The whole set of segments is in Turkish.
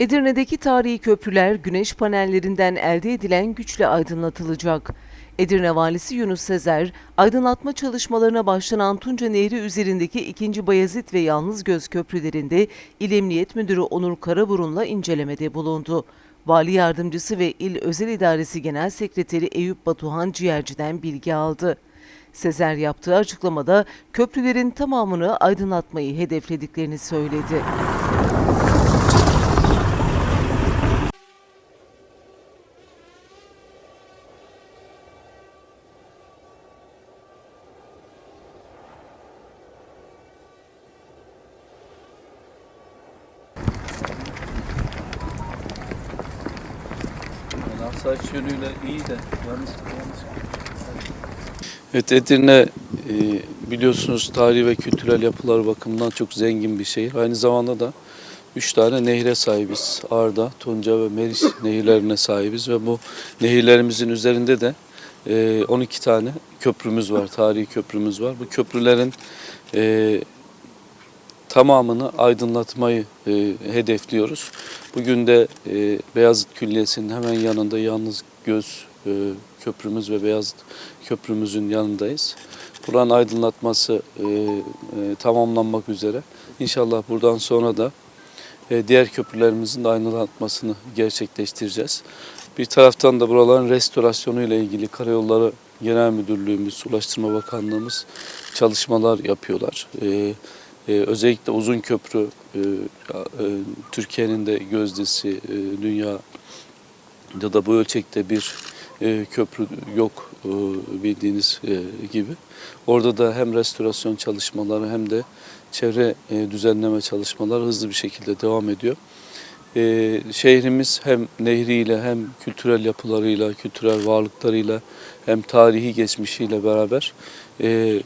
Edirne'deki tarihi köprüler güneş panellerinden elde edilen güçle aydınlatılacak. Edirne Valisi Yunus Sezer, aydınlatma çalışmalarına başlanan Tunca Nehri üzerindeki 2. Bayezid ve Yalnızgöz köprülerinde İl Emniyet Müdürü Onur Karaburun'la incelemede bulundu. Vali Yardımcısı ve İl Özel İdaresi Genel Sekreteri Eyüp Batuhan Ciğerci'den bilgi aldı. Sezer yaptığı açıklamada köprülerin tamamını aydınlatmayı hedeflediklerini söyledi. Asayiş yönüyle iyi de yalnız. Evet Edirne e, biliyorsunuz tarihi ve kültürel yapılar bakımından çok zengin bir şehir. Aynı zamanda da üç tane nehre sahibiz. Arda, Tunca ve Meriç nehirlerine sahibiz ve bu nehirlerimizin üzerinde de e, 12 tane köprümüz var, tarihi köprümüz var. Bu köprülerin e, tamamını aydınlatmayı e, hedefliyoruz. Bugün de e, Beyazıt Külliyesi'nin hemen yanında yalnız göz e, köprümüz ve Beyazıt köprümüzün yanındayız. Buranın aydınlatması e, e, tamamlanmak üzere. İnşallah buradan sonra da e, diğer köprülerimizin de aydınlatmasını gerçekleştireceğiz. Bir taraftan da buraların restorasyonu ile ilgili Karayolları Genel Müdürlüğümüz, Ulaştırma Bakanlığımız çalışmalar yapıyorlar. E, ee, özellikle uzun köprü e, e, Türkiye'nin de gözdesi, e, dünya ya da bu ölçekte bir köprü yok bildiğiniz gibi. Orada da hem restorasyon çalışmaları hem de çevre düzenleme çalışmaları hızlı bir şekilde devam ediyor. E, şehrimiz hem nehriyle hem kültürel yapılarıyla, kültürel varlıklarıyla hem tarihi geçmişiyle beraber e,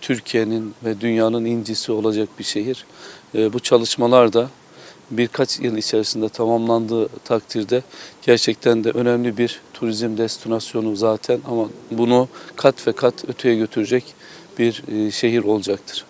Türkiye'nin ve dünyanın incisi olacak bir şehir. E, bu çalışmalar da birkaç yıl içerisinde tamamlandığı takdirde gerçekten de önemli bir turizm destinasyonu zaten ama bunu kat ve kat öteye götürecek bir e, şehir olacaktır.